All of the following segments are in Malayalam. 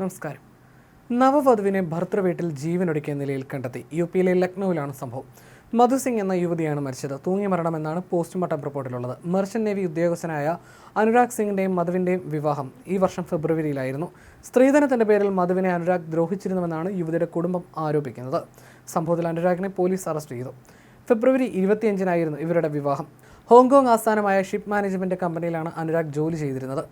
നമസ്കാരം. നവവധുവിനെ ഭർത്തൃവീട്ടിൽ ജീവനൊടുക്കിയ നിലയിൽ കണ്ടെത്തി. യു പിയിലെ ലക്നൌവിലാണ് സംഭവം. മധുസിംഗ് എന്ന യുവതിയാണ് മരിച്ചത്. തൂങ്ങി മരണമെന്നാണ് പോസ്റ്റ്മോർട്ടം റിപ്പോർട്ടിലുള്ളത്. മെർച്ചന്റ് നേവി ഉദ്യോഗസ്ഥനായ അനുരാഗ് സിംഗിന്റെയും മധുവിന്റെയും വിവാഹം ഈ വർഷം ഫെബ്രുവരിയിലായിരുന്നു. സ്ത്രീധനത്തിന്റെ പേരിൽ മധുവിനെ അനുരാഗ് ദ്രോഹിച്ചിരുന്നുവെന്നാണ് യുവതിയുടെ കുടുംബം ആരോപിക്കുന്നത്. സംഭവത്തിൽ അനുരാഗിനെ പോലീസ് അറസ്റ്റ് ചെയ്തു. ഫെബ്രുവരി ഇരുപത്തിയഞ്ചിനായിരുന്നു ഇവരുടെ വിവാഹം. ഹോങ്കോങ് ആസ്ഥാനമായ ഷിപ്പ് മാനേജ്മെന്റ് കമ്പനിയിലാണ് അനുരാഗ് ജോലി ചെയ്തിരുന്നത്.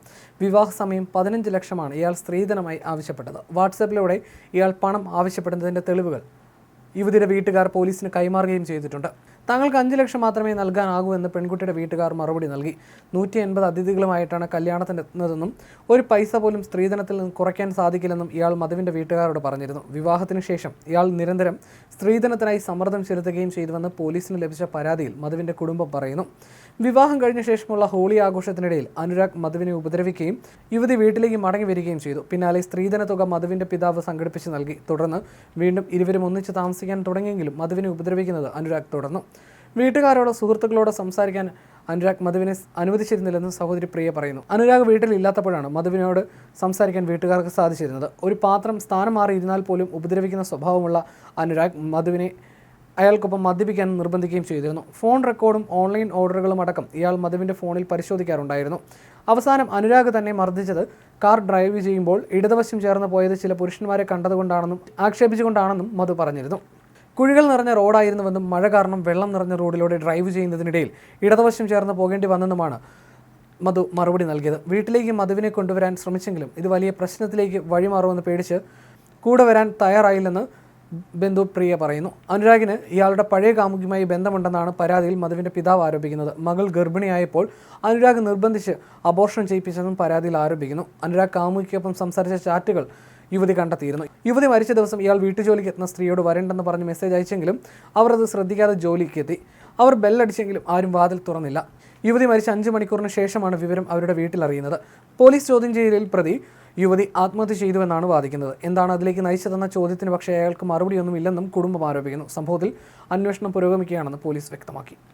വിവാഹ സമയം പതിനഞ്ച് ലക്ഷമാണ് ഇയാൾ സ്ത്രീധനമായി ആവശ്യപ്പെട്ടത്. വാട്സാപ്പിലൂടെ ഇയാൾ പണം ആവശ്യപ്പെടുന്നതിന്റെ തെളിവുകൾ യുവതിയുടെ വീട്ടുകാർ പോലീസിന് കൈമാറുകയും ചെയ്തിട്ടുണ്ട്. തങ്ങൾക്ക് അഞ്ച് ലക്ഷം മാത്രമേ നൽകാനാകൂ എന്ന് പെൺകുട്ടിയുടെ വീട്ടുകാർ മറുപടി നൽകി. നൂറ്റി എൺപത് അതിഥികളുമായിട്ടാണ് കല്യാണത്തിന് എത്തുന്നതെന്നും ഒരു പൈസ പോലും സ്ത്രീധനത്തിൽ നിന്ന് കുറയ്ക്കാൻ സാധിക്കില്ലെന്നും ഇയാൾ മധുവിന്റെ വീട്ടുകാരോട് പറഞ്ഞിരുന്നു. വിവാഹത്തിന് ശേഷം ഇയാൾ നിരന്തരം സ്ത്രീധനത്തിനായി സമ്മർദ്ദം ചെലുത്തുകയും ചെയ്തുവെന്ന് പോലീസിന് ലഭിച്ച പരാതിയിൽ മധുവിന്റെ കുടുംബം പറയുന്നു. വിവാഹം കഴിഞ്ഞ ശേഷമുള്ള ഹോളി ആഘോഷത്തിനിടയിൽ അനുരാഗ് മധുവിനെ ഉപദ്രവിക്കുകയും യുവതി വീട്ടിലേക്ക് മടങ്ങി വരികയും ചെയ്തു. പിന്നാലെ സ്ത്രീധന തുക മധുവിന്റെ പിതാവ് സംഘടിപ്പിച്ച് നൽകി. തുടർന്ന് വീണ്ടും ഇരുവരും ഒന്നിച്ച് താമസിക്കാൻ തുടങ്ങിയെങ്കിലും മധുവിനെ ഉപദ്രവിക്കുന്നത് അനുരാഗ് തുടർന്നു. വീട്ടുകാരോടോ സുഹൃത്തുക്കളോടോ സംസാരിക്കാൻ അനുരാഗ് മധുവിനെ അനുവദിച്ചിരുന്നില്ലെന്ന് സഹോദരി പ്രിയ പറയുന്നു. അനുരാഗ് വീട്ടിൽ ഇല്ലാത്തപ്പോഴാണ് മധുവിനോട് സംസാരിക്കാൻ വീട്ടുകാർക്ക് സാധിച്ചിരുന്നത്. ഒരു പാത്രം സ്ഥാനം മാറിയിരുന്നാൽ പോലും ഉപദ്രവിക്കുന്ന സ്വഭാവമുള്ള അനുരാഗ് മധുവിനെ അയാൾക്കൊപ്പം മദ്യപിക്കാൻ നിർബന്ധിക്കുകയും ചെയ്തിരുന്നു. ഫോൺ റെക്കോർഡും ഓൺലൈൻ ഓർഡറുകളും അടക്കം ഇയാൾ മധുവിന്റെ ഫോണിൽ പരിശോധിക്കാറുണ്ടായിരുന്നു. അവസാനം അനുരാഗ് തന്നെ മർദ്ദിച്ചത് കാർ ഡ്രൈവ് ചെയ്യുമ്പോൾ ഇടതുവശം ചേർന്ന് പോയത് ചില പുരുഷന്മാരെ കണ്ടതുകൊണ്ടാണെന്നും ആക്ഷേപിച്ചുകൊണ്ടാണെന്നും മധു പറഞ്ഞിരുന്നു. കുഴികൾ നിറഞ്ഞ റോഡായിരുന്നുവെന്നും മഴ കാരണം വെള്ളം നിറഞ്ഞ റോഡിലൂടെ ഡ്രൈവ് ചെയ്യുന്നതിനിടയിൽ ഇടതുവശം ചേർന്ന് പോകേണ്ടി വന്നെന്നുമാണ് മധു മറുപടി നൽകിയത്. വീട്ടിലേക്ക് മധുവിനെ കൊണ്ടുവരാൻ ശ്രമിച്ചെങ്കിലും ഇത് വലിയ പ്രശ്നത്തിലേക്ക് വഴിമാറുമെന്ന് പേടിച്ച് കൂടെ വരാൻ തയ്യാറായില്ലെന്ന് ബന്ധു പ്രിയ പറയുന്നു. അനുരാഗിന് ഇയാളുടെ പഴയ കാമുകിയുമായി ബന്ധമുണ്ടെന്നാണ് പരാതിയിൽ മധുവിന്റെ പിതാവ് ആരോപിക്കുന്നത്. മകൾ ഗർഭിണിയായപ്പോൾ അനുരാഗ് നിർബന്ധിച്ച് അബോർഷൻ ചെയ്യിപ്പിച്ചെന്നും പരാതിയിൽ ആരോപിക്കുന്നു. അനുരാഗ് കാമുകിക്കൊപ്പം സംസാരിച്ച ചാറ്റുകൾ യുവതി കണ്ടെത്തിയിരുന്നു. യുവതി മരിച്ച ദിവസം ഇയാൾ വീട്ടുജോലിക്ക് എത്തുന്ന സ്ത്രീയോട് വരണ്ടെന്ന് പറഞ്ഞ് മെസ്സേജ് അയച്ചെങ്കിലും അവർ അത് ശ്രദ്ധിക്കാതെ ജോലിക്ക് എത്തി അവർ ബെല്ലടിച്ചെങ്കിലും ആരും വാതിൽ തുറന്നില്ല. യുവതി മരിച്ച അഞ്ച് മണിക്കൂറിന് ശേഷമാണ് വിവരം അവരുടെ വീട്ടിൽ അറിയുന്നത്. പോലീസ് ചോദ്യം ചെയ്യലിൽ പ്രതി യുവതി ആത്മഹത്യ ചെയ്തുവെന്നാണ് വാദിക്കുന്നത്. എന്താണ് അതിലേക്ക് നയിച്ചതെന്ന ചോദ്യത്തിന് പക്ഷേ അയാൾക്ക് മറുപടിയൊന്നും ഇല്ലെന്നും കുടുംബം ആരോപിക്കുന്നു. സംഭവത്തിൽ അന്വേഷണം പുരോഗമിക്കുകയാണെന്ന് പോലീസ് വ്യക്തമാക്കി.